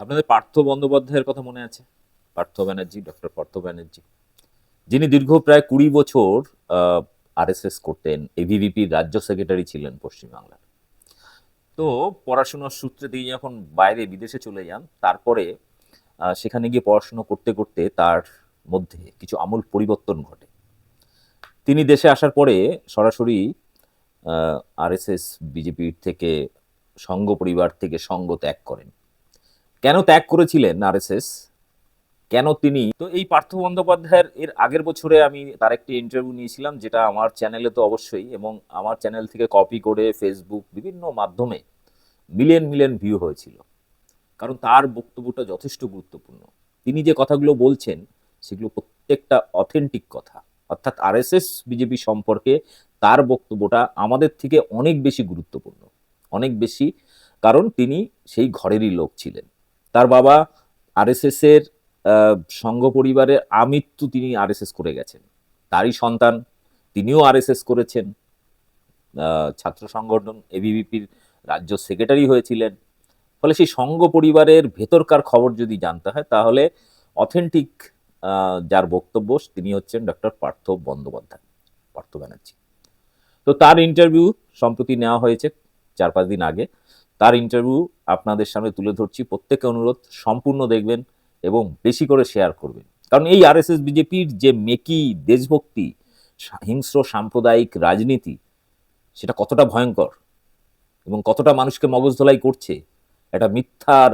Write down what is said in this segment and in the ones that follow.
আপনাদের পার্থ বন্দ্যোপাধ্যায়ের কথা মনে আছে? পার্থ ব্যানার্জি, ডক্টর পার্থ ব্যানার্জি। যিনি দীর্ঘ প্রায় কুড়ি বছর আরএসএস করতেন এভিভিপির রাজ্য সেক্রেটারি ছিলেন পশ্চিমবাংলার। তো পড়াশোনার সূত্রে তিনি যখন বাইরে বিদেশে চলে যান, তারপরে সেখানে গিয়ে পড়াশুনো করতে করতে তার মধ্যে কিছু আমূল পরিবর্তন ঘটে। তিনি দেশে আসার পরে সরাসরি আরএসএস বিজেপির থেকে, সঙ্গ পরিবার থেকে সঙ্গ ত্যাগ করেন। কেন ত্যাগ করেছিলেন আরএসএস? কেন তিনি? তো এই পার্থ বন্দ্যোপাধ্যায়ের এর আগের বছরে আমি তার একটি ইন্টারভিউ নিয়েছিলাম, যেটা আমার চ্যানেলে তো অবশ্যই এবং আমার চ্যানেল থেকে কপি করে ফেসবুক বিভিন্ন মাধ্যমে মিলিয়ন মিলিয়ন ভিউ হয়েছিল। কারণ তার বক্তব্যটা যথেষ্ট গুরুত্বপূর্ণ। তিনি যে কথাগুলো বলছেন, সেগুলো প্রত্যেকটা অথেন্টিক কথা। অর্থাৎ আরএসএস বিজেপি সম্পর্কে তার বক্তব্যটা আমাদের থেকে অনেক বেশি গুরুত্বপূর্ণ। অনেক বেশি, কারণ তিনি সেই ঘরেরই লোক ছিলেন। তার বাবা আরএসএস এর আহ, সংঘ পরিবারের আমৃত্যু তিনি আরএসএস করে গেছেন। তারই সন্তান তিনিও আরএসএস করেছেন। ছাত্র সংগঠন এবিভিপির রাজ্য সেক্রেটারি হয়েছিলেন। ফলে সেই সংঘ পরিবারের ভেতরকার খবর যদি জানতে হয় তাহলে অথেন্টিক যার বক্তব্য তিনি হচ্ছেন ডক্টর পার্থ বন্দ্যোপাধ্যায় পার্থ ব্যানার্জি। তো তার ইন্টারভিউ সম্প্রতি নেওয়া হয়েছে চার পাঁচ দিন আগে। তার ইন্টারভিউ আপনাদের সামনে তুলে ধরছি। প্রত্যেককে অনুরোধ, সম্পূর্ণ দেখবেন এবং বেশি করে শেয়ার করবেন। কারণ এই আরএসএস বিজেপির যে মেকি দেশভক্তি হিংস্র সাম্প্রদায়িক রাজনীতি, সেটা কতটা ভয়ঙ্কর এবং কতটা মানুষকে মগজ ধোলাই করছে, একটা মিথ্যার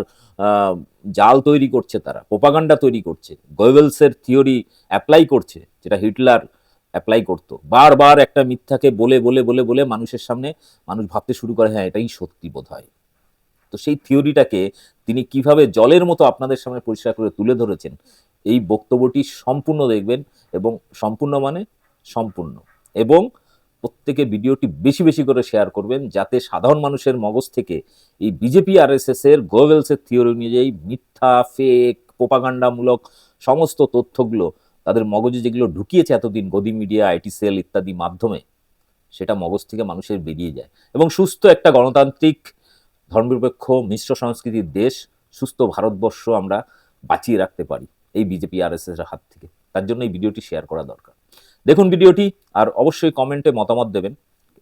জাল তৈরি করছে তারা প্রোপাগান্ডা তৈরি করছে গোয়েবলসের থিওরি অ্যাপ্লাই করছে, যেটা হিটলার অ্যাপ্লাই করতো। বারবার একটা মিথ্যাকে বলে বলে বলে বলে মানুষের সামনে মানুষ ভাবতে শুরু করে হ্যাঁ এটাই সত্যি বোধ হয় তো সেই থিওরিটাকে তিনি কীভাবে জলের মতো আপনাদের সামনে পরিষ্কার করে তুলে ধরেছেন, এই বক্তব্যটি সম্পূর্ণ দেখবেন এবং সম্পূর্ণ মানে সম্পূর্ণ। এবং প্রত্যেকে ভিডিওটি বেশি বেশি করে শেয়ার করবেন যাতে সাধারণ মানুষের মগজ থেকে এই বিজেপি আর এস এর গোয়েলসের থিওরি অনুযায়ী মিথ্যা ফেক প্রোপাগান্ডামূলক সমস্ত তথ্যগুলো তাদের মগজে যেগুলো ঢুকিয়েছে এতদিন, গদি মিডিয়া, আইটি সেল ইত্যাদি মাধ্যমে, সেটা মগজ থেকে মানুষের বেরিয়ে যায়। এবং সুস্থ একটা গণতান্ত্রিক ধর্মনিরপেক্ষ মিশ্র সংস্কৃতির দেশ, সুস্থ ভারতবর্ষ আমরা বাঁচিয়ে রাখতে পারি এই বিজেপি আর এস এর হাত থেকে। তার জন্য এই ভিডিওটি শেয়ার করা দরকার। দেখুন ভিডিওটি আর অবশ্যই কমেন্টে মতামত দেবেন।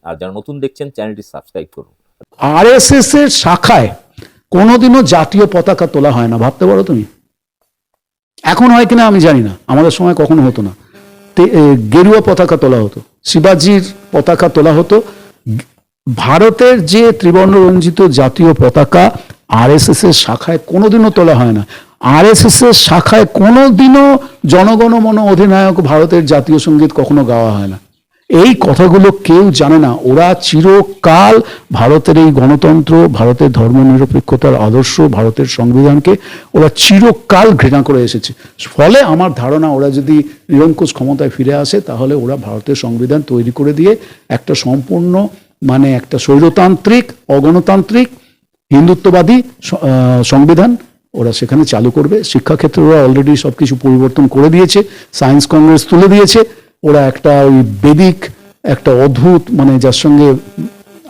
আর যারা নতুন দেখছেন, চ্যানেলটি সাবস্ক্রাইব করুন। আরএসএস এর শাখায় কোনোদিনও জাতীয় পতাকা তোলা হয় না। ভাবতে পারো তুমি? এখন হয় কিনা আমি জানি না। আমাদের সময় কখনো হতো না। গেরুয়া পতাকা তোলা হতো। শিবাজির পতাকা তোলা হতো। ভারতের যে ত্রিবর্ণ রঞ্জিত জাতীয় পতাকা আরএসএস এর শাখায় কোনোদিনও তোলা হয় না। আরএসএস এর শাখায় কোনোদিনও জনগণমন অধিনায়ক ভারতের জাতীয় সংগীত কখনো গাওয়া হয় না। এই কথাগুলো কেউ জানে না। ওরা চিরকাল ভারতের এই গণতন্ত্র, ভারতের ধর্মনিরপেক্ষতার আদর্শ, ভারতের সংবিধানকে ওরা চিরকাল ঘৃণা করে এসেছে। ফলে আমার ধারণা, ওরা যদি নিরঙ্কুশ ক্ষমতায় ফিরে আসে, তাহলে ওরা ভারতের সংবিধান তৈরি করে দিয়ে একটা সম্পূর্ণ মানে একটা স্বৈরতান্ত্রিক, অগণতান্ত্রিক, হিন্দুত্ববাদী সংবিধান ওরা সেখানে চালু করবে। শিক্ষাক্ষেত্রে ওরা অলরেডি সব কিছু পরিবর্তন করে দিয়েছে। সায়েন্স কংগ্রেস তুলে দিয়েছে। ওরা একটা ওই বেদিক, একটা অদ্ভুত মানে যার সঙ্গে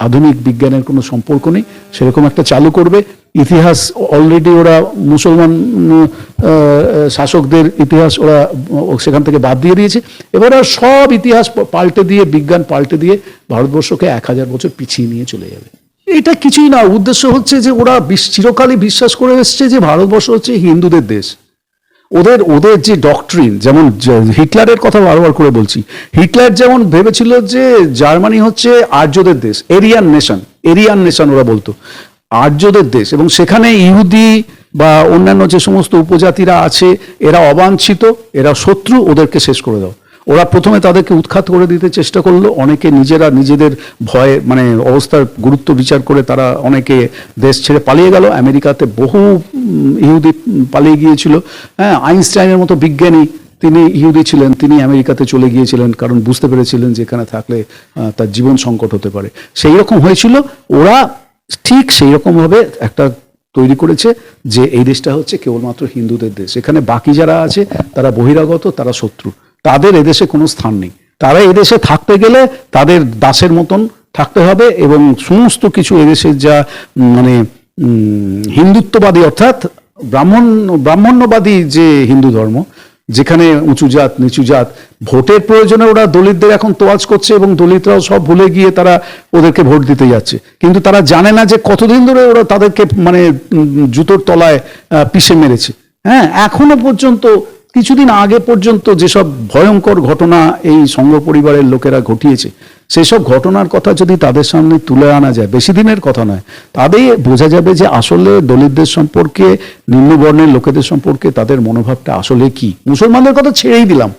আধুনিক বিজ্ঞানের কোনো সম্পর্ক নেই, সেরকম একটা চালু করবে। ইতিহাস অলরেডি ওরা মুসলমান শাসকদের ইতিহাস ওরা সেখান থেকে বাদ দিয়ে দিয়েছে। এবার ওরা সব ইতিহাস পাল্টে দিয়ে, বিজ্ঞান পাল্টে দিয়ে ভারতবর্ষকে এক হাজার বছর পিছিয়ে নিয়ে চলে যাবে। এটা কিছুই না, উদ্দেশ্য হচ্ছে যে ওরা চিরকালই বিশ্বাস করে এসছে যে ভারতবর্ষ হচ্ছে হিন্দুদের দেশ। ওদের ওদের যে ডকট্রিন যেমন হিটলারের কথা বারবার করে বলছি, হিটলার যেমন ভেবেছিল যে জার্মানি হচ্ছে আর্যদের দেশ, এরিয়ান নেশন এরিয়ান নেশন ওরা বলতো, আর্যদের দেশ, এবং সেখানে ইহুদি বা অন্যান্য যে সমস্ত উপজাতিরা আছে, এরা অবাঞ্ছিত, এরা শত্রু ওদেরকে শেষ করে দাও। ওরা প্রথমে তাদেরকে উৎখাত করে দিতে চেষ্টা করল। অনেকে নিজেরা নিজেদের ভয়ে মানে অবস্থার গুরুত্ব বিচার করে তারা অনেকে দেশ ছেড়ে পালিয়ে গেল। আমেরিকাতে বহু ইহুদি পালিয়ে গিয়েছিল। হ্যাঁ আইনস্টাইনের মতো বিজ্ঞানী তিনি ইহুদি ছিলেন, তিনি আমেরিকাতে চলে গিয়েছিলেন কারণ বুঝতে পেরেছিলেন যে এখানে থাকলে তার জীবন সংকট হতে পারে। সেই রকম হয়েছিল। ওরা ঠিক সেই রকমভাবে একটা তৈরি করেছে যে এই দেশটা হচ্ছে কেবলমাত্র হিন্দুদের দেশ। এখানে বাকি যারা আছে, তারা বহিরাগত, তারা শত্রু। তাদের এদেশে কোনো স্থান নেই। তারা এদেশে থাকতে গেলে তাদের দাসের মতন থাকতে হবে এবং সমস্ত কিছু এদেশের যা মানে হিন্দুত্ববাদী অর্থাৎ ব্রাহ্মণ, ব্রাহ্মণ্যবাদী যে হিন্দু ধর্ম, যেখানে উঁচু জাত, নিচু জাত, ভোটের প্রয়োজনে ওরা দলিতদের এখন তোয়াজ করছে এবং দলিতরাও সব ভুলে গিয়ে তারা ওদেরকে ভোট দিতে যাচ্ছে। কিন্তু তারা জানে না যে কতদিন ধরে ওরা তাদেরকে মানে জুতোর তলায় পিষে মেরেছে। হ্যাঁ এখনও পর্যন্ত কিছুদিন আগে পর্যন্ত যেসব ভয়ঙ্কর ঘটনা এই সংঘ পরিবারের লোকেরা ঘটিয়েছে, সেসব ঘটনার কথা যদি তাদের সামনে তুলে আনা যায়, বেশি দিনের কথা নয়, তাদের বোঝা যাবে যে আসলে দলিতদের সম্পর্কে, নিম্নবর্ণের লোকেদের সম্পর্কে তাদের মনোভাবটা আসলে কি। মুসলমানদের কথা ছেড়েই দিলাম।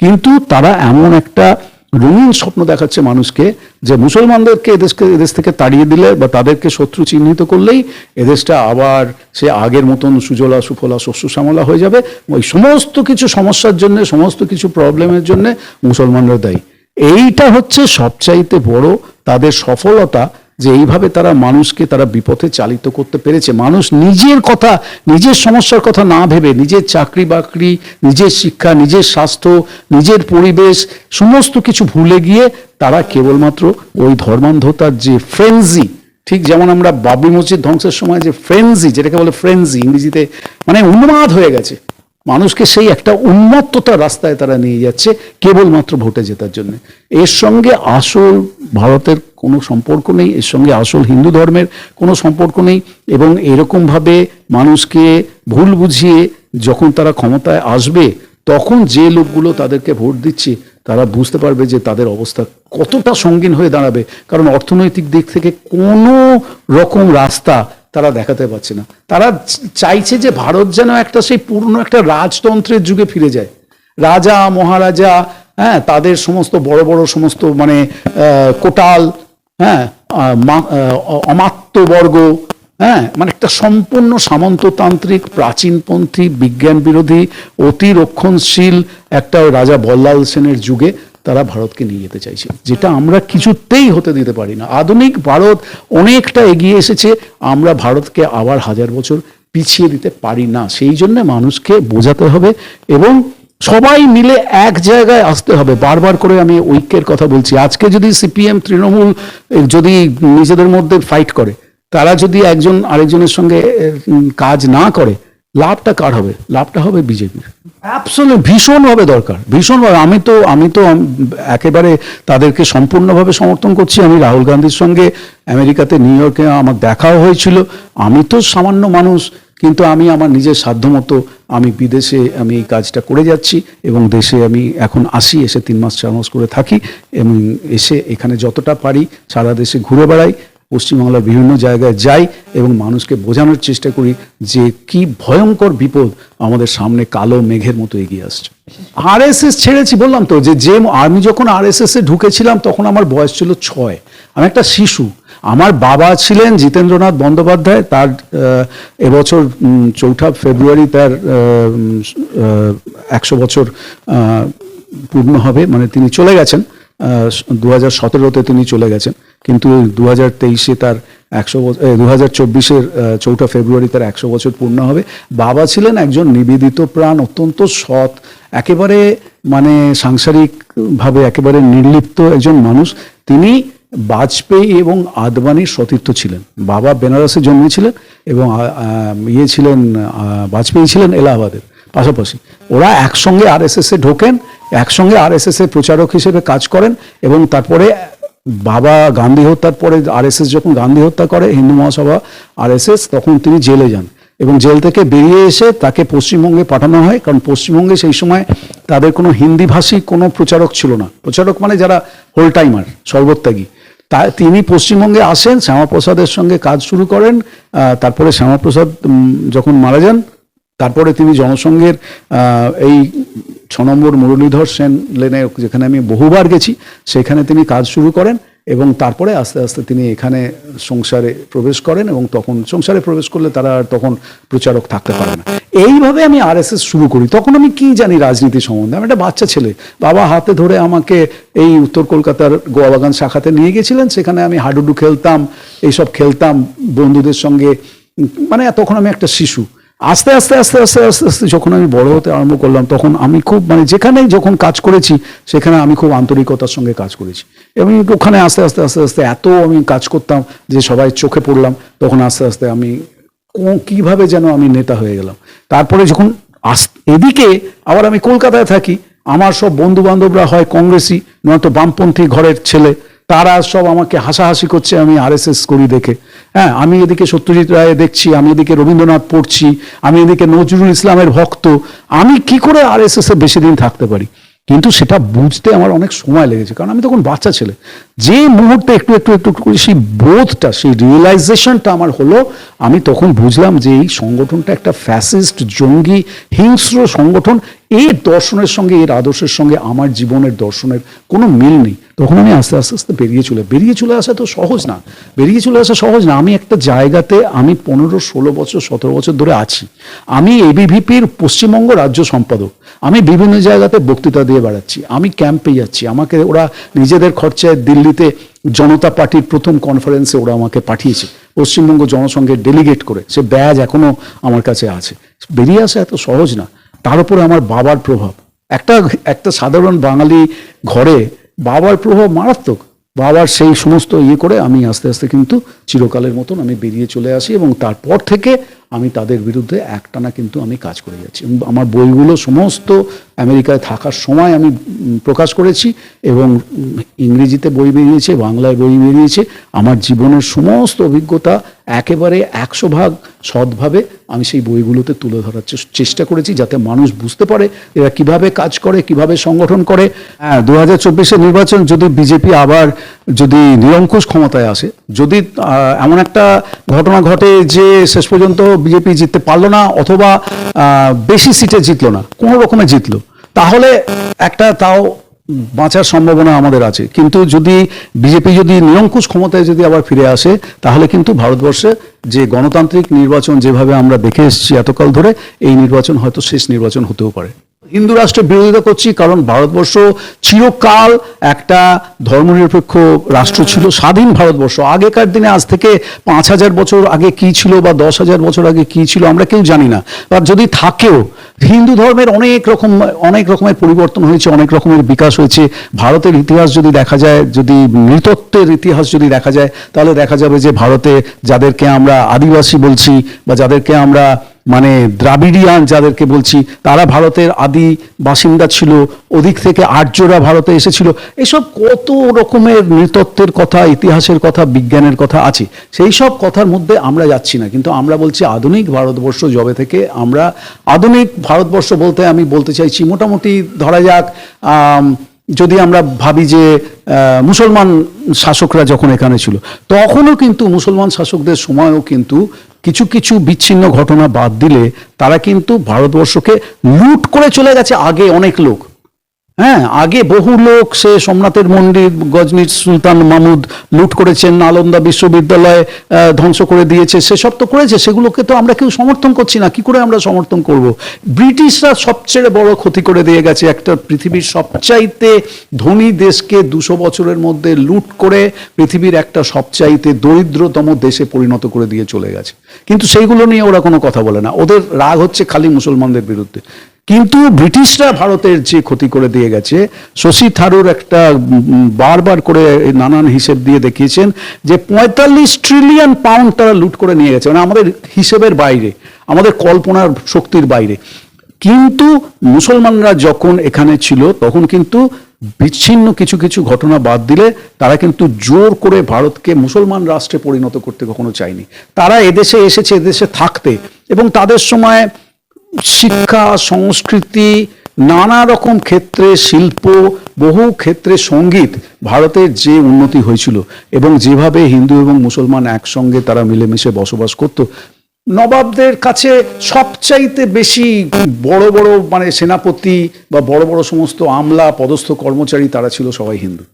কিন্তু তারা এমন একটা রঙিন স্বপ্ন দেখাচ্ছে মানুষকে যে মুসলমানদেরকে এদেশকে, এদেশ থেকে তাড়িয়ে দিলে বা তাদেরকে শত্রু চিহ্নিত করলেই এদেশটা আবার সে আগের মতন সুজলা, সুফলা, শস্য শ্যামলা হয়ে যাবে। ওই সমস্ত কিছু সমস্যার জন্য, সমস্ত কিছু প্রবলেমের জন্য মুসলমানরা দায়ী। এইটা হচ্ছে সবচাইতে বড় তাদের সফলতা যে এইভাবে তারা মানুষকে তারা বিপথে চালিত করতে পেরেছে। মানুষ নিজের কথা, নিজের সমস্যার কথা না ভেবে, নিজের চাকরি বাকরি, নিজের শিক্ষা, নিজের স্বাস্থ্য, নিজের পরিবেশ, সমস্ত কিছু ভুলে গিয়ে তারা কেবলমাত্র ওই ধর্মান্ধতার যে ফ্রেন্জি ঠিক যেমন আমরা বাবরি মসজিদ ধ্বংসের সময় যে ফ্রেন্সি যেটাকে বলে ফ্রেন্জি ইংরেজিতে মানে উন্মাদ হয়ে গেছে। মানুষকে সেই একটা উন্মত্ততার রাস্তায় তারা নিয়ে যাচ্ছে কেবলমাত্র ভোটে জেতার জন্য। এর সঙ্গে আসল ভারতের কোনো সম্পর্ক নেই, এর সঙ্গে আসল হিন্দু ধর্মের কোনো সম্পর্ক নেই এবং এরকমভাবে মানুষকে ভুল বুঝিয়ে যখন তারা ক্ষমতায় আসবে, তখন যে লোকগুলো তাদেরকে ভোট দিচ্ছে, তারা বুঝতে পারবে যে তাদের অবস্থা কতটা সঙ্গীন হয়ে দাঁড়াবে। কারণ অর্থনৈতিক দিক থেকে কোনো রকম রাস্তা তারা দেখাতে পারছে না। তারা চাইছে যে ভারত যেন একটা সেই পুরনো একটা রাজতন্ত্রের যুগে ফিরে যায়। রাজা, মহারাজা হ্যাঁ তাদের সমস্ত বড় বড় সমস্ত মানে কোটাল হ্যাঁ অমাত্যবর্গ হ্যাঁ মানে একটা সম্পূর্ণ সামন্ততান্ত্রিক, প্রাচীনপন্থী বিজ্ঞান বিরোধী অতি রক্ষণশীল একটা রাজা বল্লাল সেনের যুগে তারা ভারতকে নিয়ে যেতে চাইছে। যেটা আমরা কিছুতেই হতে দিতে পারি না। আধুনিক ভারত অনেকটা এগিয়ে এসেছে, আমরা ভারতকে আবার হাজার বছর পিছিয়ে দিতে পারি না। সেই জন্য মানুষকে বোঝাতে হবে এবং সবাই মিলে এক জায়গায় আসতে হবে। বারবার করে আমি ঐক্যের কথা বলছি। আজকে যদি সিপিএম তৃণমূল যদি নিজেদের মধ্যে ফাইট করে, তারা যদি একজন আরেকজনের সঙ্গে কাজ না করে লাভটা কার হবে? লাভটা হবে বিজেপির। অ্যাবসলিউট ভীষণভাবে দরকার ভীষণভাবে আমি তো আমি তো একেবারে তাদেরকে সম্পূর্ণভাবে সমর্থন করছি। আমি রাহুল গান্ধীর সঙ্গে আমেরিকাতে, নিউ ইয়র্কে আমার দেখাও হয়েছিল। আমি তো সামান্য মানুষ, কিন্তু আমি আমার নিজের সাধ্যমতো আমি বিদেশে আমি এই কাজটা করে যাচ্ছি এবং দেশে আমি এখন আসি, এসে তিন মাস, চার মাস করে থাকি এবং এসে এখানে যতটা পারি সারা দেশে ঘুরে বেড়াই। পশ্চিমবাংলার বিভিন্ন জায়গায় যাই এবং মানুষকে বোঝানোর চেষ্টা করি যে কি ভয়ঙ্কর বিপদ আমাদের সামনে কালো মেঘের মতো এগিয়ে আসছে। আরএসএস ছেড়েছি, বললাম তো, যে যে আমি যখন আরএসএস এ ঢুকেছিলাম তখন আমার বয়স ছিল ছয়। আমি একটা শিশু। আমার বাবা ছিলেন জিতেন্দ্রনাথ বন্দ্যোপাধ্যায়, তার এবছর চৌঠা ফেব্রুয়ারি তার একশো বছর পূর্ণ হবে মানে তিনি চলে গেছেন। দু হাজার সতেরোতে তিনি চলে গেছেন। কিন্তু দু হাজার তেইশে তার একশো বছর দু হাজার চব্বিশের চৌঠা ফেব্রুয়ারি তার একশো বছর পূর্ণ হবে। বাবা ছিলেন একজন নিবেদিত প্রাণ, অত্যন্ত সৎ, একেবারে মানে সাংসারিকভাবে একেবারে নির্লিপ্ত একজন মানুষ। তিনি বাজপেয়ী এবং আদবানির সতীর্থ ছিলেন। বাবা বেনারসে জন্মেছিলেন এবং ইয়ে ছিলেন বাজপেয়ী ছিলেন এলাহাবাদের পাশাপাশি। ওরা একসঙ্গে আর এস এ ঢোকেন একসঙ্গে আরএসএস এর প্রচারক হিসেবে কাজ করেন এবং তারপরে বাবা গান্ধী হত্যার পরে আরএসএস যখন গান্ধী হত্যা করে, হিন্দু মহাসভা আরএসএস, তখন তিনি জেলে যান এবং জেল থেকে বেরিয়ে এসে তাকে পশ্চিমবঙ্গে পাঠানো হয়। কারণ পশ্চিমবঙ্গে সেই সময় তাদের কোনো হিন্দিভাষী কোনো প্রচারক ছিল না। প্রচারক মানে যারা হোল টাইমার সর্বত্যাগী। তা তিনি পশ্চিমবঙ্গে আসেন, শ্যামাপ্রসাদের সঙ্গে কাজ শুরু করেন। তারপরে শ্যামাপ্রসাদ যখন মারা যান তারপরে তিনি জনসংঘের এই ছ নম্বর মুরলীধর সেন লেনে যেখানে আমি বহুবার গেছি, সেখানে তিনি কাজ শুরু করেন এবং তারপরে আস্তে আস্তে তিনি এখানে সংসারে প্রবেশ করেন এবং তখন সংসারে প্রবেশ করলে তারা আর তখন প্রচারক থাকতে পারে না। এইভাবে আমি আরএসএস শুরু করি। তখন আমি কি জানি রাজনীতি সম্বন্ধে? আমি একটা বাচ্চা ছেলে, বাবা হাতে ধরে আমাকে এই উত্তর কলকাতার গোয়াবাগান শাখাতে নিয়ে গেছিলেন, সেখানে আমি হাডুডু খেলতাম, এইসব খেলতাম বন্ধুদের সঙ্গে। মানে তখন আমি একটা শিশু। আস্তে আস্তে আস্তে আস্তে আস্তে আস্তে যখন আমি বড় হতে আরম্ভ করলাম, তখন আমি খুব মানে যেখানে যখন কাজ করেছি, সেখানে আমি খুব আন্তরিকতার সঙ্গে কাজ করেছি। এবং ওখানে আস্তে আস্তে আস্তে আস্তে এত আমি কাজ করতাম যে সবাই চোখে পড়লাম, তখন আস্তে আস্তে আমি কীভাবে যেন আমি নেতা হয়ে গেলাম। তারপরে যখন আস, এদিকে আবার আমি কলকাতায় থাকি, আমার সব বন্ধু বান্ধবরা হয় কংগ্রেসি, নয়তো বামপন্থী ঘরের ছেলে, তারা সব আমাকে হাসাহাসি করছে, আমি আরএসএস করি দেখে। হ্যাঁ আমি এদিকে সত্যজিৎ রায় দেখছি, আমি এদিকে রবীন্দ্রনাথ পড়ছি, আমি এদিকে নজরুল ইসলামের ভক্ত, আমি কি করে আর এস এ বেশি দিন থাকতে পারি? কিন্তু সেটা বুঝতে আমার অনেক সময় লেগেছে, কারণ আমি তখন বাচ্চা ছেলে। যে মুহূর্তে একটু একটু একটু করে সেই বোধটা, সেই রিয়েলাইজেশনটা আমার হলো, আমি তখন বুঝলাম যে এই সংগঠনটা একটা ফ্যাসিস্ট জঙ্গি, হিংস্র সংগঠন, এর দর্শনের সঙ্গে, এর আদর্শের সঙ্গে আমার জীবনের দর্শনের কোনো মিল নেই। তখন আমি আস্তে আস্তে আস্তে বেরিয়ে চলে বেরিয়ে চলে আসা তো সহজ না, বেরিয়ে চলে আসা সহজ না। আমি একটা জায়গাতে আমি পনেরো, ষোলো বছর, সতেরো বছর ধরে আছি। আমি এবিভিপির পশ্চিমবঙ্গ রাজ্য সম্পাদক। আমি বিভিন্ন জায়গাতে বক্তৃতা দিয়ে বেড়াচ্ছি। আমি ক্যাম্পে যাচ্ছি। আমাকে ওরা নিজেদের খরচায় দিল্লিতে জনতা পার্টির প্রথম কনফারেন্সে ওরা আমাকে পাঠিয়েছে। পশ্চিমবঙ্গ জনসংঘের ডেলিগেট করে। সে ব্যাজ এখনও আমার কাছে আছে। বেরিয়ে আসা এত সহজ না। তার উপরে আমার বাবার প্রভাব। একটা একটা সাধারণ বাঙালি ঘরে বাবার প্রভাব মারাত্মক। বাবার সেই সমস্ত ইয়ে করে আমি আস্তে আস্তে কিন্তু চিরকালের মতন আমি বেরিয়ে চলে আসি এবং তারপর থেকে আমি তাদের বিরুদ্ধে একটানা কিন্তু আমি কাজ করে যাচ্ছি। আমার বইগুলো সমস্ত আমেরিকায় থাকার সময় আমি প্রকাশ করেছি এবং ইংরেজিতে বই বেরিয়েছে, বাংলায় বই বেরিয়েছে। আমার জীবনের সমস্ত অভিজ্ঞতা একেবারে একশো ভাগ সৎভাবে আমি সেই বইগুলোতে তুলে ধরার চেষ্টা করেছি যাতে মানুষ বুঝতে পারে এরা কীভাবে কাজ করে, কীভাবে সংগঠন করে। হ্যাঁ দু হাজার চব্বিশের নির্বাচন যদি বিজেপি আবার যদি নিরঙ্কুশ ক্ষমতায় আসে, যদি এমন একটা ঘটনা ঘটে যে শেষ পর্যন্ত বিজেপি জিততে পারল না অথবা বেশি সিটে জিতলো না, কোনো রকমে জিতলো। তাহলে একটা তাও বাঁচার সম্ভাবনা আমাদের আছে। কিন্তু যদি বিজেপি যদি নিরঙ্কুশ ক্ষমতায় যদি আবার ফিরে আসে, তাহলে কিন্তু ভারতবর্ষে যে গণতান্ত্রিক নির্বাচন যেভাবে আমরা দেখে এসেছি এতকাল ধরে, এই নির্বাচন হয়তো শেষ নির্বাচন হতেও পারে। হিন্দু রাষ্ট্রের বিরোধিতা করছি কারণ ভারতবর্ষ চিরকাল একটা ধর্মনিরপেক্ষ রাষ্ট্র ছিল স্বাধীন ভারতবর্ষ। আগেকার দিনে আজ থেকে পাঁচ হাজার বছর আগে কি ছিল বা দশ হাজার বছর আগে কি ছিল আমরা কেউ জানি না। বা যদি থাকেও হিন্দু ধর্মের অনেক রকম অনেক রকমের পরিবর্তন হয়েছে অনেক রকমের বিকাশ হয়েছে। ভারতের ইতিহাস যদি দেখা যায় যদি নৃতত্ত্বের ইতিহাস যদি দেখা যায় তাহলে দেখা যাবে যে ভারতে যাদেরকে আমরা আদিবাসী বলছি বা যাদেরকে আমরা মানে দ্রাবিড়িয়ান যাদেরকে বলছি, তারা ভারতের আদি বাসিন্দা ছিল, ওদিক থেকে আর্যরা ভারতে এসেছিল। এসব কত রকমের নৃতত্ত্বের কথা, ইতিহাসের কথা, বিজ্ঞানের কথা আছে। সেই সব কথার মধ্যে আমরা যাচ্ছি না, কিন্তু আমরা বলছি আধুনিক ভারতবর্ষ জবে থেকে আমরা, আধুনিক ভারতবর্ষ বলতে আমি বলতে চাইছি মোটামুটি ধরা যাক যদি আমরা ভাবি যে মুসলমান শাসকরা যখন এখানে ছিল, তখনও কিন্তু মুসলমান শাসকদের সময়ও কিন্তু কিছু কিছু বিচ্ছিন্ন ঘটনা বাদ দিলে তারা কিন্তু ভারতবর্ষকে লুট করে চলে গেছে আগে অনেক লোক। হ্যাঁ আগে বহু লোক সে সোমনাথের মন্দির, গজনির সুলতান মামুদ লুট করেছেন, নালন্দা বিশ্ববিদ্যালয় ধ্বংস করে দিয়েছে, সেসব তো করেছে, সেগুলোকে তো আমরা কেউ সমর্থন করছি না, কি করে আমরা সমর্থন করব? ব্রিটিশরা সবচেয়ে বড় ক্ষতি করে দিয়ে গেছে, একটা পৃথিবীর সবচাইতে ধনী দেশকে দুশো বছরের মধ্যে লুট করে পৃথিবীর একটা সবচাইতে দরিদ্রতম দেশে পরিণত করে দিয়ে চলে গেছে। কিন্তু সেইগুলো নিয়ে ওরা কোনো কথা বলে না, ওদের রাগ হচ্ছে খালি মুসলমানদের বিরুদ্ধে। কিন্তু ব্রিটিশরা ভারতের যে ক্ষতি করে দিয়ে গেছে, শশী থারুর একটা বারবার করে নানান হিসেব দিয়ে দেখিয়েছেন যে পঁয়তাল্লিশ ট্রিলিয়ন পাউন্ড তারা লুট করে নিয়ে গেছে মানে আমাদের হিসেবের বাইরে, আমাদের কল্পনার শক্তির বাইরে। কিন্তু মুসলমানরা যখন এখানে ছিল, তখন কিন্তু বিচ্ছিন্ন কিছু কিছু ঘটনা বাদ দিলে তারা কিন্তু জোর করে ভারতকে মুসলমান রাষ্ট্রে পরিণত করতে কখনো চায়নি। তারা এদেশে এসেছে, এদেশে থাকতে এবং তাদের সময় শিক্ষা, সংস্কৃতি, নানা রকম ক্ষেত্রে শিল্প, বহু ক্ষেত্রে সংগীত ভারতের যে উন্নতি হয়েছিল এবং যেভাবে হিন্দু এবং মুসলমান একসঙ্গে তারা মিলেমিশে বসবাস করত, নবাবদের কাছে সবচাইতে বেশি বড় বড় মানে সেনাপতি বা বড় বড় সমস্ত আমলা, পদস্থ কর্মচারী তারা ছিল সবাই হিন্দু।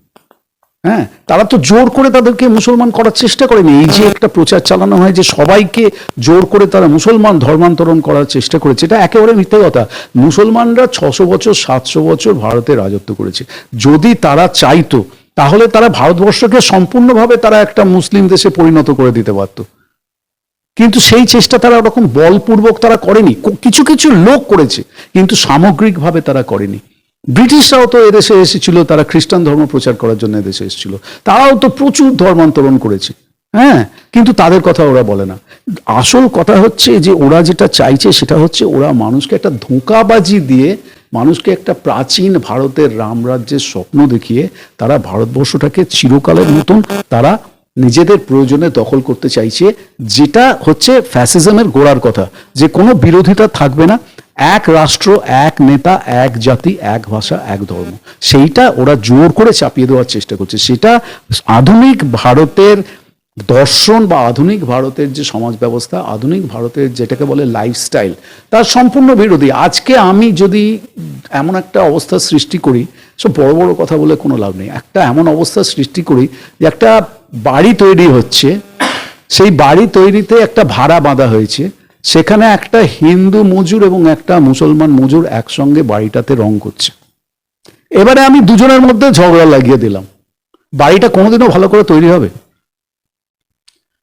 হ্যাঁ তারা তো জোর করে তাদেরকে মুসলমান করার চেষ্টা করেনি। এই যে একটা প্রচার চালানো হয় যে সবাইকে জোর করে তারা মুসলমান ধর্মান্তরণ করার চেষ্টা করেছে, এটা একেবারে মিথ্যে কথা মুসলমানরা ছশো বছর, সাতশো বছর ভারতে রাজত্ব করেছে। যদি তারা চাইতো, তাহলে তারা ভারতবর্ষকে সম্পূর্ণভাবে তারা একটা মুসলিম দেশে পরিণত করে দিতে পারতো। কিন্তু সেই চেষ্টা তারা ওরকম বলপূর্বক তারা করেনি। কিছু কিছু লোক করেছে, কিন্তু সামগ্রিকভাবে তারা করেনি। ব্রিটিশরাও তো এদেশে এসেছিল, তারা খ্রিস্টান ধর্ম প্রচার করার জন্য এদেশে এসেছিল। তারাও তো প্রচুর ধর্মান্তরণ করেছে। হ্যাঁ কিন্তু তাদের কথা ওরা বলে না। আসল কথা হচ্ছে যে, ওরা যেটা চাইছে সেটা হচ্ছে ওরা মানুষকে একটা ধোঁকাবাজি দিয়ে, মানুষকে একটা প্রাচীন ভারতের রামরাজ্যের স্বপ্ন দেখিয়ে, তারা ভারতবর্ষটাকে চিরকালের মতন তারা নিজেদের প্রয়োজনে দখল করতে চাইছে, যেটা হচ্ছে ফ্যাসিজমের গোড়ার কথা। যে কোনো বিরোধিতা থাকবে না, এক রাষ্ট্র, এক নেতা, এক জাতি, এক ভাষা, এক ধর্ম। সেইটা ওরা জোর করে চাপিয়ে দেওয়ার চেষ্টা করছে। সেটা আধুনিক ভারতের দর্শন বা আধুনিক ভারতের যে সমাজ ব্যবস্থা, আধুনিক ভারতের যেটাকে বলে লাইফস্টাইল তার সম্পূর্ণ বিরোধী। আজকে আমি যদি এমন একটা অবস্থা সৃষ্টি করি সব বড় বড় কথা বলে কোনো লাভ নেই। একটা এমন অবস্থা সৃষ্টি করি যে একটা বাড়ি তৈরি হচ্ছে, সেই বাড়ি তৈরিতে একটা ভাড়া বাঁধা হয়েছে। সেখানে একটা হিন্দু মজুর এবং একটা মুসলমান মজুর একসঙ্গে বাড়িটাতে রং করছে। এবারে আমি দুজনের মধ্যে ঝগড়া লাগিয়ে দিলাম। বাড়িটা কোনোদিনও ভালো করে তৈরি হবে?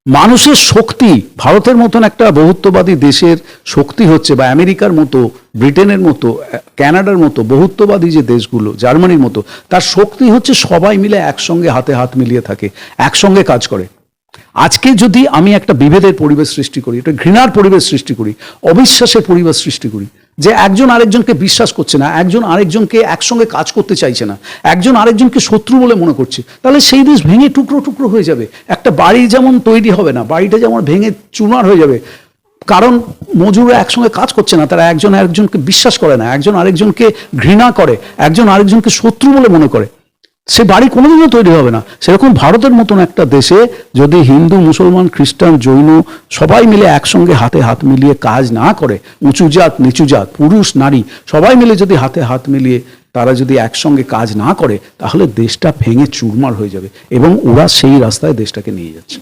মানুষের শক্তি ভারতের মতন একটা বহুত্ববাদী দেশের শক্তি হচ্ছে বা আমেরিকার মতো ব্রিটেনের মতো আহ, কানাডার মতো বহুত্ববাদী যে দেশগুলো জার্মানির মতো তার শক্তি হচ্ছে সবাই মিলে একসঙ্গে হাতে হাত মিলিয়ে থাকে একসঙ্গে কাজ করে। আজকে যদি আমি একটা বিভেদের পরিবেশ সৃষ্টি করি একটা ঘৃণার পরিবেশ সৃষ্টি করি অবিশ্বাসের পরিবেশ সৃষ্টি করি যে একজন আরেকজনকে বিশ্বাস করছে না, একজন আরেকজনকে একসঙ্গে কাজ করতে চাইছে না, একজন আরেকজনকে শত্রু বলে মনে করছে, তাহলে সেই দেশ ভেঙে টুকরো টুকরো হয়ে যাবে। একটা বাড়ি যেমন তৈরি হবে না, বাড়িটা যেমন ভেঙে চুনার হয়ে যাবে, কারণ মজুররা একসঙ্গে কাজ করছে না, তারা একজন আরেকজনকে বিশ্বাস করে না, একজন আরেকজনকে ঘৃণা করে, একজন আরেকজনকে শত্রু বলে মনে করে। সে বাড়ি কোনোদিনও তৈরি হবে না। সেরকম ভারতের মতন একটা দেশে যদি হিন্দু, মুসলমান, খ্রিস্টান, জৈন সবাই মিলে একসঙ্গে হাতে হাত মিলিয়ে কাজ না করে, উঁচু জাত, নিচু জাত, পুরুষ, নারী, সবাই মিলে যদি হাতে হাত মিলিয়ে তারা যদি একসঙ্গে কাজ না করে, তাহলে দেশটা ভেঙে চুরমার হয়ে যাবে এবং ওরা সেই রাস্তায় দেশটাকে নিয়ে যাচ্ছে।